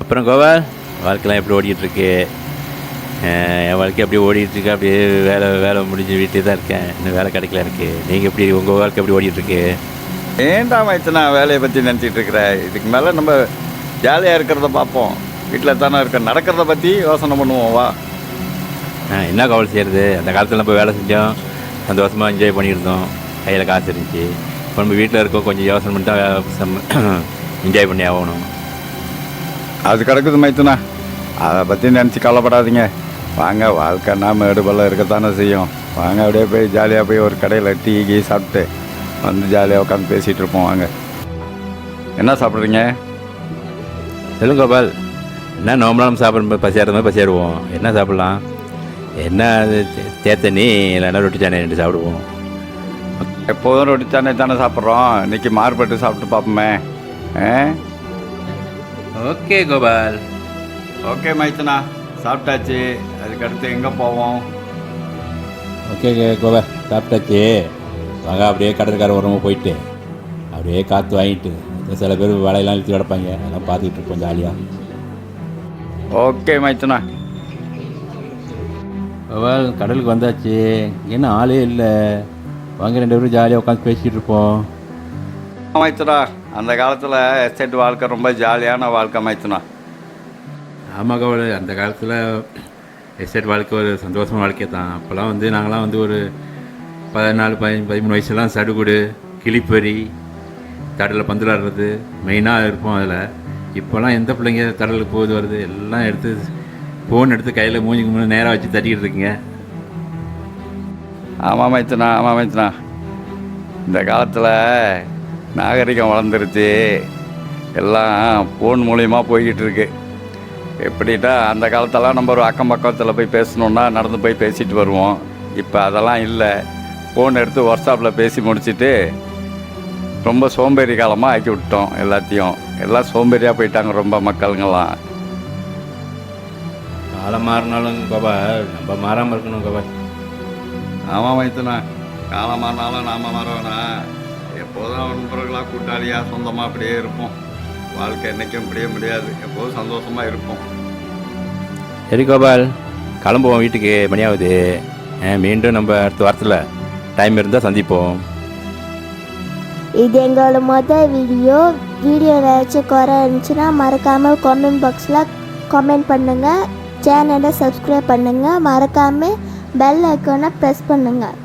அப்புறம் கோபால் வாழ்க்கைலாம் எப்படி ஓடிட்டுருக்கு என் வாழ்க்கை அப்படியே ஓடிட்டுருக்கு அப்படியே வேலை வேலை முடிஞ்சு வீட்டில் தான் இருக்கேன். இன்னும் வேலை கிடைக்கல எனக்கு. நீங்கள் எப்படி உங்கள் வாழ்க்கை எப்படி ஓடிட்டுருக்கு ஏன்டா மைத்தனா வேலையை பற்றி நினச்சிட்டு இருக்கிற இதுக்கு மேலே நம்ம ஜாலியாக இருக்கிறத பார்ப்போம். வீட்டில் தானே இருக்க நடக்கிறத பற்றி யோசனை பண்ணுவோம் வா. என்ன கவலை செய்கிறது அந்த காலத்தில் நம்ம வேலை செஞ்சோம். சந்தோஷமாக என்ஜாய் பண்ணியிருந்தோம். கையில் காசு இருந்துச்சு. இப்போ நம்ம வீட்டில் இருக்கோம். கொஞ்சம் யோசனை பண்ணி தான் என்ஜாய் பண்ணி ஆகணும். அது கிடக்குது மைத்துனா. அதை பற்றி நினச்சி கவலைப்படாதீங்க. வாங்க வாழ்க்கைன்னா மேடு பள்ளம் இருக்கத்தானே செய்யும். வாங்க அப்படியே போய் ஜாலியாக போய் ஒரு கடையில் டீ கீ சாப்பிட்டு வந்து ஜாலியாக உட்காந்து பேசிகிட்டு இருப்போம் வாங்க. என்ன சாப்பிட்றீங்க? சொல்லுங்க கோபால் என்ன நோம்பலாம் சாப்பிடும் பசியாடுற மாதிரி பசியாடுவோம். என்ன சாப்பிட்லாம்? என்ன தேத்தனி இல்லைன்னா ரொட்டி சாணி ரெண்டு சாப்பிடுவோம். எப்போதும் ரொட்டி சாணி தானே சாப்பிட்றோம். இன்னைக்கு மார்பட்டு சாப்பிட்டு பார்ப்போமே. ஆ? ஓகே கோபால். ஓகே மைத்துனா. சாப்பிட்டாச்சு. அதுக்கடுத்து எங்கே போவோம்? ஓகே கோபால். சாப்பிட்டாச்சு. வாங்க அப்படியே கடற்கரை ஓரமாக போயிட்டு அப்படியே காற்று வாங்கிட்டு சில பேர் வேலையெல்லாம் இழுத்து கிடப்பாங்க. அதெல்லாம் பார்த்துக்கிட்டு இருப்போம் ஜாலியாக ஓகே மைத்துனா. கோபால் கடலுக்கு வந்தாச்சு. என்ன ஆளே இல்லை. வாங்க ரெண்டு பேரும் ஜாலியாக உட்காந்து பேசிகிட்டு இருப்போம். மைத்துனா அந்த காலத்தில் எஸ்டேட் வாழ்க்கை ரொம்ப ஜாலியான வாழ்க்கை மைத்துனா ஆமாம் கோபால் அந்த காலத்தில் எஸ்டேட் வாழ்க்கை ஒரு சந்தோஷமான வாழ்க்கை தான். அப்போல்லாம் வந்து நாங்களாம் வந்து ஒரு பதினாலு பதினஞ்சு பதிமூணு வயசுலாம் சடுகுடு கிளிப்பறி கடலில் பந்து விளாடுறது மெயினாக இருப்போம் அதில். இப்போல்லாம் எந்த பிள்ளைங்க கடலுக்கு போகுது வருது எல்லாம் எடுத்து ஃபோன் எடுத்து கையில் மூஞ்சிக்கு முன்னாடி நேராக வச்சு தட்டிக்கிட்டு இருக்குங்க. ஆமாம் மைத்துனா ஆமாம் மைத்துனா இந்த காலத்தில் நாகரிகம் வளர்ந்துருச்சு. எல்லாம் ஃபோன் மூலியமா போய்கிட்டு இருக்கு எப்படின்னா அந்த காலத்தெல்லாம் நம்ம ஒரு அக்கம் பக்கத்தில் போய் பேசணுன்னா நடந்து போய் பேசிட்டு வருவோம். இப்போ அதெல்லாம் இல்லை. ஃபோன் எடுத்து வாட்ஸ்அப்பில் பேசி முடிச்சிட்டு ரொம்ப சோம்பேறி காலமாக ஆக்கி விட்டோம் எல்லாத்தையும். எல்லாம் சோம்பேறியாக போயிட்டாங்க ரொம்ப மக்களுங்கெல்லாம் காலம் மாறினாலும் கோபால் நம்ம மாறாமல் இருக்கணும் கோபால் ஆமாம் மைத்துனா காலமானாலும் நாம மறவனா எப்போதும் நண்பர்களாக கூட்டாளியாக சொந்தமாக அப்படியே இருப்போம். வாழ்க்கை என்றைக்கும் முடிய முடியாது. எப்போதும் சந்தோஷமாக இருப்போம். சரி கோபால் கிளம்புவோம் வீட்டுக்கு மணி ஆகுது அஹ் மீண்டும் நம்ம அடுத்த வாரத்தில் டைம் இருந்தால் சந்திப்போம். இது எங்களோட மொதல் வீடியோ வீடியோ ஏதாச்சும் குறை இருந்துச்சுன்னா மறக்காமல் கமெண்ட் பாக்ஸில் கமெண்ட் பண்ணுங்கள் சேனலை சப்ஸ்கிரைப் பண்ணுங்கள் மறக்காமல் பெல் ஐக்கானை ப்ரெஸ் பண்ணுங்கள்